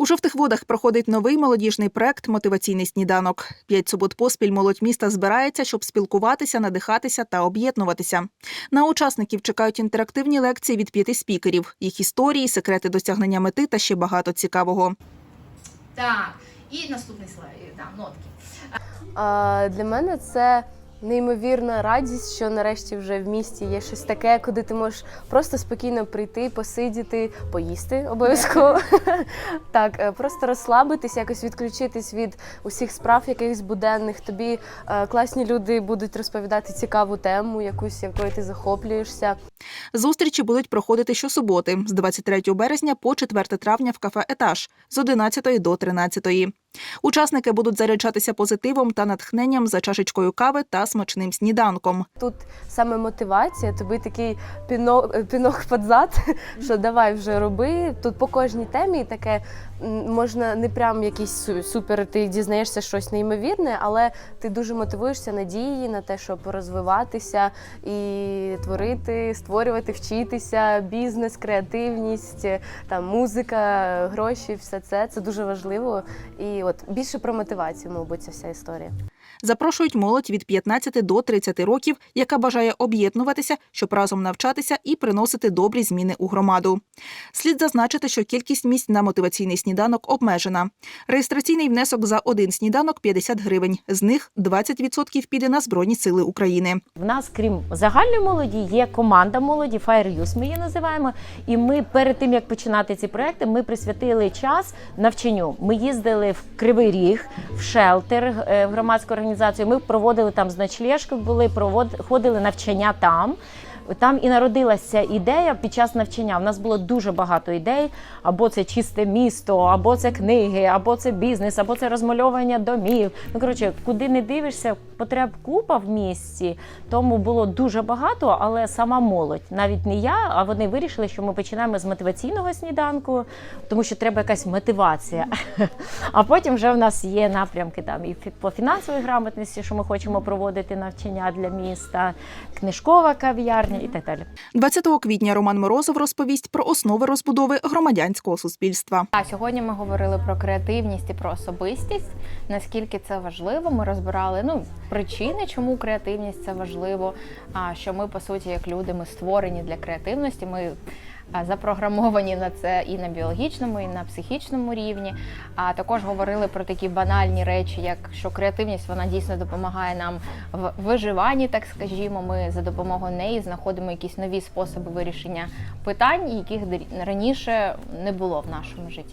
У жовтих водах проходить новий молодіжний проект Мотиваційний сніданок. П'ять субот поспіль молодь міста збирається, щоб спілкуватися, надихатися та об'єднуватися. На учасників чекають інтерактивні лекції від п'яти спікерів, їх історії, секрети досягнення мети та ще багато цікавого. Так, і наступний слайд, да, нотки. А, для мене це неймовірна радість, що нарешті вже в місті є щось таке, куди ти можеш просто спокійно прийти, посидіти, поїсти обов'язково. так, е, просто розслабитись, якось відключитись від усіх справ якихось буденних. Тобі е, класні люди будуть розповідати цікаву тему, якусь якою ти захоплюєшся. Зустрічі будуть проходити щосуботи з 23 березня по 4 травня в кафе Етаж з 11 до 13. Учасники будуть заряджатися позитивом та натхненням за чашечкою кави та смачним сніданком. Тут саме мотивація, тобі такий пінок, пінок під зад, що давай вже роби. Тут по кожній темі таке можна не прям якийсь супер, ти дізнаєшся щось неймовірне, але ти дуже мотивуєшся надії на те, щоб розвиватися і творити, створювати, вчитися, бізнес, креативність, там музика, гроші, все це це дуже важливо. І от більше про мотивацію, мабуть, ця вся історія. Запрошують молодь від 15 до 30 років, яка бажає об'єднуватися, щоб разом навчатися і приносити добрі зміни у громаду. Слід зазначити, що кількість місць на мотиваційний сніданок обмежена. Реєстраційний внесок за один сніданок 50 гривень. З них 20% піде на Збройні Сили України. В нас, крім загальної молоді, є команда молоді Fire Youth, ми її називаємо. І ми перед тим як починати ці проекти, ми присвятили час навчанню. Ми їздили в Кривий Ріг, в шелтер е, в громадську організацію. Ми проводили там з ночлежки, були провод, навчання там. Там і народилася ідея під час навчання. У нас було дуже багато ідей: або це чисте місто, або це книги, або це бізнес, або це розмальовування домів. Ну коротше, куди не дивишся, потреб купа в місті. Тому було дуже багато, але сама молодь, навіть не я, а вони вирішили, що ми починаємо з мотиваційного сніданку, тому що треба якась мотивація. А потім вже в нас є напрямки там і по фінансовій грамотності, що ми хочемо проводити навчання для міста, книжкова кав'ярня і так далі. 20 квітня Роман Морозов розповість про основи розбудови громадянського суспільства. А сьогодні ми говорили про креативність і про особистість. Наскільки це важливо, ми розбирали ну причини, чому креативність це важливо. А що ми по суті, як люди, ми створені для креативності. Ми запрограмовані на це і на біологічному, і на психічному рівні. А також говорили про такі банальні речі, як що креативність вона дійсно допомагає нам в виживанні, так скажімо. Ми за допомогою неї знаходимо якісь нові способи вирішення питань, яких раніше не було в нашому житті.